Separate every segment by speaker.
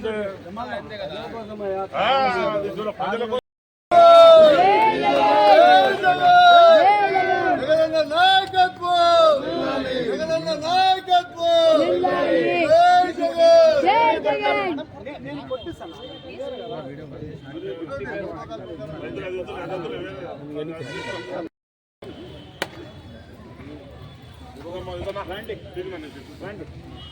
Speaker 1: ఉంటే ఆ, అది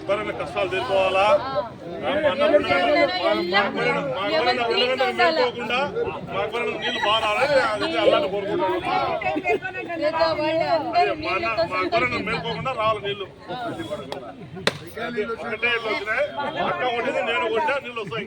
Speaker 1: అక్బరన్న కష్టాలు అక్బరన్న నీళ్ళు అది అల్లాన్ని కోరుకుంటాను అదే మా అన్న మా అక్బరన్న మేలుకోకుండా రావాలి నీళ్ళు. ఒకటే ఇల్లు వచ్చినాయి. అక్క కొట్టింది నేను కొట్టా నీళ్ళు వస్తాయి.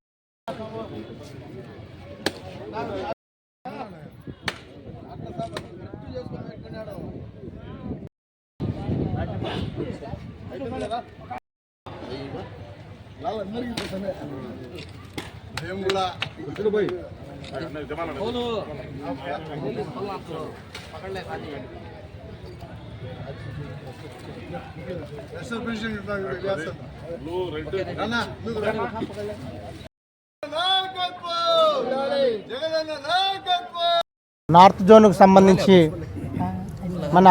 Speaker 2: నార్త్ జోన్కు సంబంధించి మన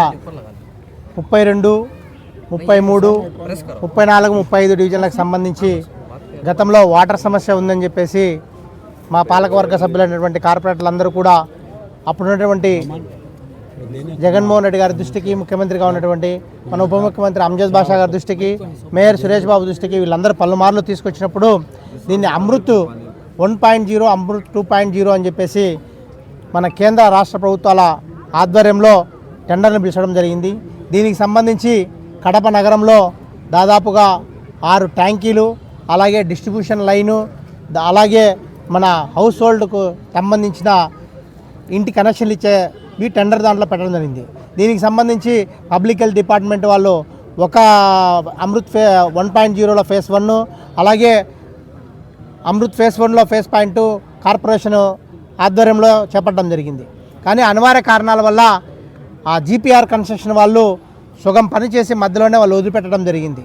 Speaker 2: ముప్పై రెండు ముప్పై మూడు ముప్పై నాలుగు ముప్పై ఐదు డివిజన్లకు సంబంధించి గతంలో వాటర్ సమస్య ఉందని చెప్పేసి మా పాలకవర్గ సభ్యులైనటువంటి కార్పొరేటర్లందరూ కూడా అప్పుడున్నటువంటి జగన్మోహన్ రెడ్డి గారి దృష్టికి ముఖ్యమంత్రిగా ఉన్నటువంటి మన ఉప ముఖ్యమంత్రి అంజద్ బాషా గారి దృష్టికి మేయర్ సురేష్ బాబు దృష్టికి వీళ్ళందరూ పలుమార్లు తీసుకొచ్చినప్పుడు దీన్ని Amrut one point zero Amrut two point zero అని చెప్పేసి మన కేంద్ర రాష్ట్ర ప్రభుత్వాల ఆధ్వర్యంలో టెండర్ను పిలిచడం జరిగింది. దీనికి సంబంధించి కడప నగరంలో దాదాపుగా ఆరు ట్యాంకీలు అలాగే డిస్ట్రిబ్యూషన్ లైను అలాగే మన హౌస్ హోల్డ్కు సంబంధించిన ఇంటి కనెక్షన్లు ఇచ్చే ఈ టెండర్ దాంట్లో పెట్టడం జరిగింది. దీనికి సంబంధించి పబ్లిక్ హెల్త్ డిపార్ట్మెంట్ వాళ్ళు ఒక అమృత్ ఫే వన్ పాయింట్ జీరోలో ఫేస్ వన్ అలాగే అమృత్ ఫేస్ వన్లో ఫేస్ పాయింట్ టూ కార్పొరేషన్ ఆధ్వర్యంలో చేపట్టడం జరిగింది. కానీ అనివార్య కారణాల వల్ల ఆ జీపీఆర్ కన్స్ట్రక్షన్ వాళ్ళు సుగం పనిచేసి మధ్యలోనే వాళ్ళు వదిలిపెట్టడం జరిగింది.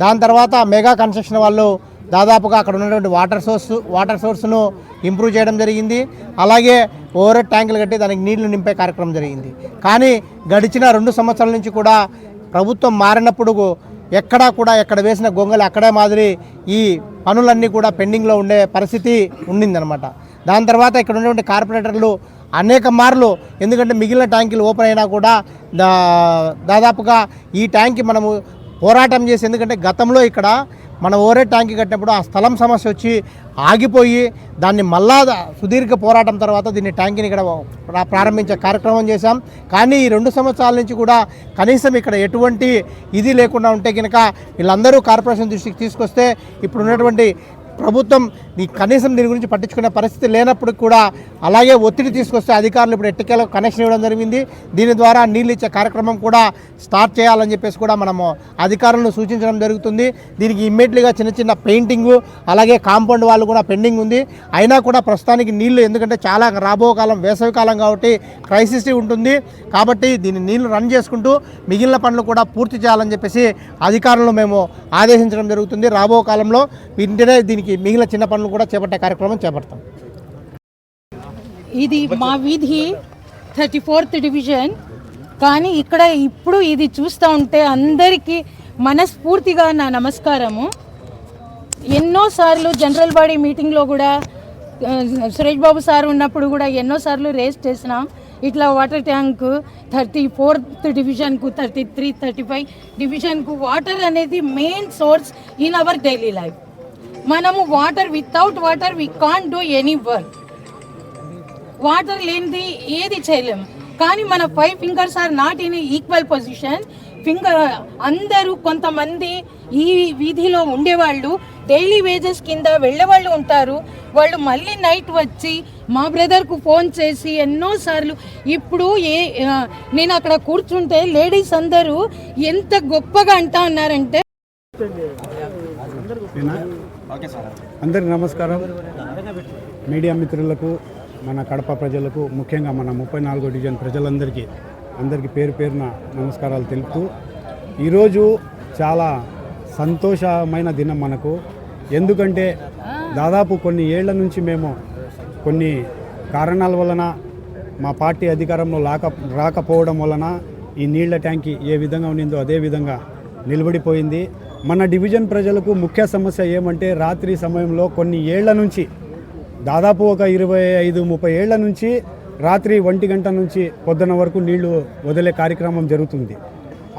Speaker 2: దాని తర్వాత మెగా కన్స్ట్రక్షన్ వాళ్ళు దాదాపుగా అక్కడ ఉన్నటువంటి వాటర్ సోర్స్ వాటర్ సోర్స్ను ఇంప్రూవ్ చేయడం జరిగింది. అలాగే ఓవర్ ట్యాంకులు కట్టి దానికి నీళ్ళు నింపే కార్యక్రమం జరిగింది. కానీ గడిచిన రెండు సంవత్సరాల నుంచి కూడా ప్రభుత్వం మారినప్పుడు ఎక్కడా కూడా ఎక్కడ వేసిన గొంగలు అక్కడే మాదిరి ఈ పనులన్నీ కూడా పెండింగ్లో ఉండే పరిస్థితి ఉండిందనమాట దాని తర్వాత ఇక్కడ ఉన్నటువంటి కార్పొరేటర్లు అనేక మార్లు ఎందుకంటే మిగిలిన ట్యాంకులు ఓపెన్ అయినా కూడా దా దాదాపుగా ఈ ట్యాంక్ మనము పోరాటం చేసి ఎందుకంటే గతంలో ఇక్కడ మన ఓరే ట్యాంక్ కట్టినప్పుడు ఆ స్థలం సమస్య వచ్చి ఆగిపోయి దాన్ని మళ్ళా సుదీర్ఘ పోరాటం తర్వాత దీన్ని ట్యాంక్ని ఇక్కడ ప్రారంభించే కార్యక్రమం చేశాం. కానీ ఈ రెండు సంవత్సరాల నుంచి కూడా కనీసం ఇక్కడ ఎటువంటి ఇది లేకుండా ఉంటే కనుక వీళ్ళందరూ కార్పొరేషన్ దృష్టికి తీసుకొస్తే ఇప్పుడు ఉన్నటువంటి ప్రభుత్వం కనీసం దీని గురించి పట్టించుకునే పరిస్థితి లేనప్పుడు కూడా అలాగే ఒత్తిడి తీసుకొస్తే అధికారులు ఇప్పుడు ఎట్టికేలకు కనెక్షన్ ఇవ్వడం జరిగింది. దీని ద్వారా నీళ్ళు ఇచ్చే కార్యక్రమం కూడా స్టార్ట్ చేయాలని చెప్పేసి కూడా మనము అధికారులను సూచించడం జరుగుతుంది. దీనికి ఇమ్మీడియట్లీగా చిన్న చిన్న పెయింటింగు అలాగే కాంపౌండ్ వాళ్ళు కూడా పెండింగ్ ఉంది. అయినా కూడా ప్రస్తుతానికి నీళ్ళు ఎందుకంటే చాలా రాబో కాలం వేసవి కాలం కాబట్టి క్రైసిస్ ఉంటుంది. కాబట్టి దీన్ని నీళ్ళు రన్ చేసుకుంటూ మిగిలిన పనులు కూడా పూర్తి చేయాలని చెప్పేసి అధికారులను మేము ఆదేశించడం జరుగుతుంది. రాబో కాలంలో వెంటనే దీనికి మిగిలిన చిన్న పనులు కూడా చేపట్టే కార్యక్రమం చేపడతాం.
Speaker 3: ఇది మా వీధి థర్టీ ఫోర్త్ డివిజన్. కానీ ఇక్కడ ఇప్పుడు ఇది చూస్తూ ఉంటే అందరికీ మనస్ఫూర్తిగా నా నమస్కారము. ఎన్నోసార్లు జనరల్ బాడీ మీటింగ్లో కూడా సురేష్ బాబు సార్ ఉన్నప్పుడు కూడా ఎన్నోసార్లు రేస్ చేసినాం. ఇట్లా వాటర్ ట్యాంక్ థర్టీ ఫోర్త్ డివిజన్కు థర్టీ త్రీ థర్టీ ఫైవ్ డివిజన్కు వాటర్ అనేది main source in our daily life. మనము water without water we can't do any work water లేనిది ఏది చేయలేము కానీ మన five fingers are not in equal position finger అందరూ కొంతమంది ఈ వీధిలో ఉండేవాళ్ళు డైలీ వేజెస్ కింద వెళ్ళేవాళ్ళు ఉంటారు. వాళ్ళు మళ్ళీ నైట్ వచ్చి మా బ్రదర్కు ఫోన్ చేసి ఎన్నోసార్లు ఇప్పుడు ఏ నేను అక్కడ కూర్చుంటే లేడీస్ అందరూ ఎంత గొప్పగా అంటా ఉన్నారంటే
Speaker 4: అందరికి నమస్కారం. మీడియా మిత్రులకు మన కడప ప్రజలకు ముఖ్యంగా మన ముప్పై నాలుగో డివిజన్ ప్రజలందరికీ అందరికీ పేరు పేరున నమస్కారాలు తెలుపుతూ ఈరోజు చాలా సంతోషమైన దినం మనకు. ఎందుకంటే దాదాపు కొన్ని ఏళ్ళ నుంచి మేము కొన్ని కారణాల వలన మా పార్టీ అధికారంలో రాక రాకపోవడం వలన ఈ నీళ్ళ ట్యాంకి ఏ విధంగా ఉన్నిందో అదే విధంగా నిలబడిపోయింది. మన డివిజన్ ప్రజలకు ముఖ్య సమస్య ఏమంటే రాత్రి సమయంలో కొన్ని ఏళ్ళ నుంచి దాదాపు ఒక ఇరవై ఐదు ముప్పై ఏళ్ళ నుంచి రాత్రి ఒంటి గంట నుంచి పొద్దున వరకు నీళ్ళు వదిలే కార్యక్రమం జరుగుతుంది.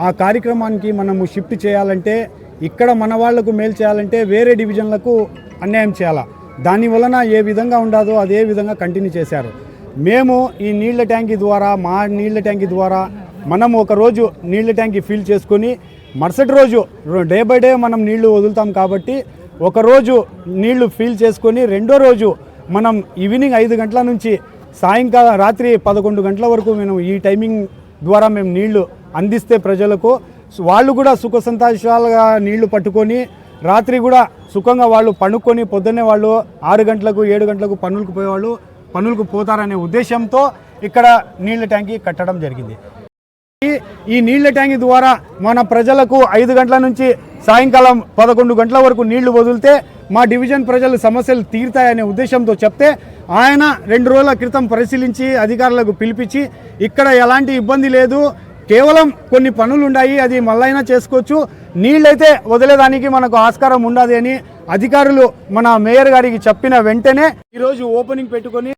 Speaker 4: ఆ కార్యక్రమానికి మనము షిఫ్ట్ చేయాలంటే ఇక్కడ మన వాళ్ళకు మేలు చేయాలంటే వేరే డివిజన్లకు అన్యాయం చేయాలా? దాని వలన ఏ విధంగా ఉండదో అదే విధంగా కంటిన్యూ చేశారు. మేము ఈ నీళ్ళ ట్యాంక్ ద్వారా మా నీళ్ళ ట్యాంక్ ద్వారా మనం ఒక రోజు నీళ్ళ ట్యాంక్ ఫిల్ చేసుకొని మరుసటి రోజు డే బై డే మనం నీళ్ళు వదులుతాం కాబట్టి ఒకరోజు నీళ్ళు ఫీల్ చేసుకొని రెండో రోజు మనం ఈవినింగ్ ఐదు గంటల నుంచి సాయంకాలం రాత్రి పదకొండు గంటల వరకు మేము ఈ టైమింగ్ ద్వారా మేము నీళ్ళు అందిస్తే ప్రజలకు వాళ్ళు కూడా సుఖ సంతోషాలుగా నీళ్ళు పట్టుకొని రాత్రి కూడా సుఖంగా వాళ్ళు పనుక్కొని పొద్దున్నే వాళ్ళు ఆరు గంటలకు ఏడు గంటలకు పనులకు పోయేవాళ్ళు పనులకు పోతారనే ఉద్దేశంతో ఇక్కడ నీళ్ళ ట్యాంకీ కట్టడం జరిగింది. ఈ- నీళ్ళ ట్యాంక్ ద్వారా మన ప్రజలకు ఐదు గంటల నుంచి సాయంకాలం పదకొండు గంటల వరకు నీళ్ళు వదిలితే మా డివిజన్ ప్రజలు సమస్యలు తీరుతాయనే ఉద్దేశంతో చెప్తే ఆయన రెండు రోజుల క్రితం పరిశీలించి అధికారులకు పిలిపించి ఇక్కడ ఎలాంటి ఇబ్బంది లేదు. కేవలం కొన్ని పనులు ఉన్నాయి అది మళ్ళైనా చేసుకోవచ్చు. నీళ్ళైతే వదిలేదానికి మనకు ఆస్కారం ఉండదు అని అధికారులు మన మేయర్ గారికి చెప్పిన వెంటనే ఈరోజు ఓపెనింగ్ పెట్టుకొని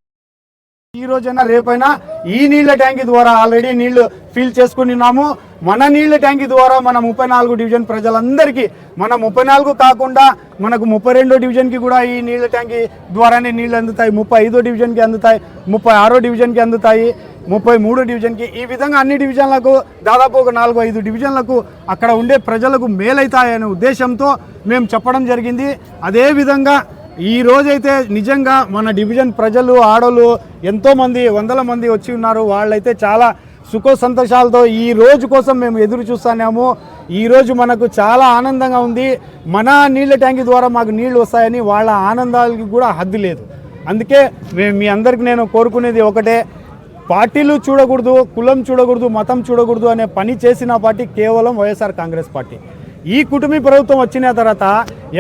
Speaker 4: ఈ రోజైనా రేపైనా ఈ నీళ్ళ ట్యాంక్ ద్వారా ఆల్రెడీ నీళ్ళు ఫిల్ చేసుకున్నాము మన నీళ్ళ ట్యాంక్ ద్వారా మన ముప్పై నాలుగు డివిజన్ ప్రజలందరికీ మన ముప్పై నాలుగు కాకుండా మనకు ముప్పై రెండో డివిజన్కి కూడా ఈ నీళ్ళ ట్యాంక్ ద్వారానే నీళ్ళు అందుతాయి. ముప్పై ఐదో డివిజన్కి అందుతాయి. ముప్పై ఆరో డివిజన్కి అందుతాయి. ముప్పై మూడో డివిజన్కి ఈ విధంగా అన్ని డివిజన్లకు దాదాపు ఒక నాలుగు ఐదు డివిజన్లకు అక్కడ ఉండే ప్రజలకు మేలైతాయనే ఉద్దేశంతో మేము చెప్పడం జరిగింది. అదేవిధంగా ఈ రోజైతే నిజంగా మన డివిజన్ ప్రజలు ఆడోళ్ళు ఎంతోమంది వందల మంది వచ్చి ఉన్నారు. వాళ్ళైతే చాలా సుఖ సంతోషాలతో ఈ రోజు కోసం మేము ఎదురు చూస్తున్నాము. ఈ రోజు మనకు చాలా ఆనందంగా ఉంది. మన నీళ్ళ ట్యాంక్ ద్వారా మాకు నీళ్ళు వస్తాయని వాళ్ళ ఆనందాలకి కూడా హద్దు లేదు. అందుకే మేము మీ అందరికి నేను కోరుకునేది ఒకటే. పార్టీలు చూడకూడదు కులం చూడకూడదు మతం చూడకూడదు అనే పని చేసిన పార్టీ కేవలం వైఎస్ఆర్ కాంగ్రెస్ పార్టీ. ఈ కుటుంబీ ప్రభుత్వం వచ్చిన తర్వాత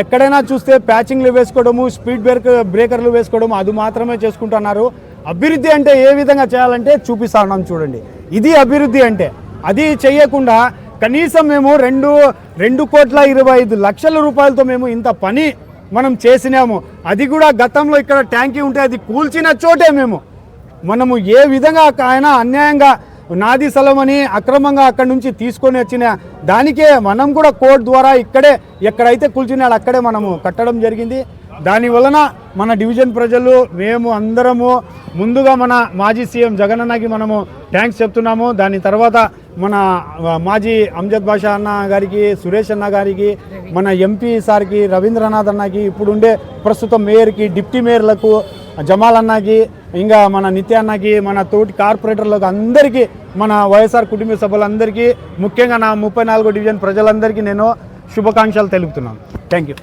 Speaker 4: ఎక్కడైనా చూస్తే ప్యాచింగ్లు వేసుకోవడము స్పీడ్ బ్రేక్ బ్రేకర్లు వేసుకోవడము అది మాత్రమే చేసుకుంటున్నారు. అభివృద్ధి అంటే ఏ విధంగా చేయాలంటే చూపిస్తా ఉన్నాం చూడండి. ఇది అభివృద్ధి అంటే అది చేయకుండా కనీసం మేము రెండు రెండు కోట్ల ఇరవై ఐదు లక్షల రూపాయలతో మేము ఇంత పని మనం చేసినాము. అది కూడా గతంలో ఇక్కడ ట్యాంకీ ఉంటే అది కూల్చిన చోటే మేము. మనము ఏ విధంగా ఆయన అన్యాయంగా నాది స్థలమని అక్రమంగా అక్కడి నుంచి తీసుకొని వచ్చిన దానికే మనం కూడా కోర్టు ద్వారా ఇక్కడే ఎక్కడైతే కూల్చున్నాడు అక్కడే మనము కట్టడం జరిగింది. దాని వలన మన డివిజన్ ప్రజలు మేము అందరము ముందుగా మన మాజీ సీఎం జగనన్నకి మనము థ్యాంక్స్ చెప్తున్నాము. దాని తర్వాత మన మాజీ అంజద్ బాషా అన్న గారికి సురేష్ అన్న గారికి మన ఎంపీ సార్కి రవీంద్రనాథ్ అన్నకి ఇప్పుడుండే ప్రస్తుతం మేయర్కి డిప్టీ మేయర్లకు జమాల్ అన్నకి ఇంకా మన నిత్య అన్నకి మన తోటి కార్పొరేటర్లకు అందరికీ మన వైఎస్ఆర్ కుటుంబ సభ్యులందరికీ ముఖ్యంగా నా ముప్పై నాలుగో డివిజన్ ప్రజలందరికీ నేను శుభాకాంక్షలు తెలుపుతున్నాను. Thank you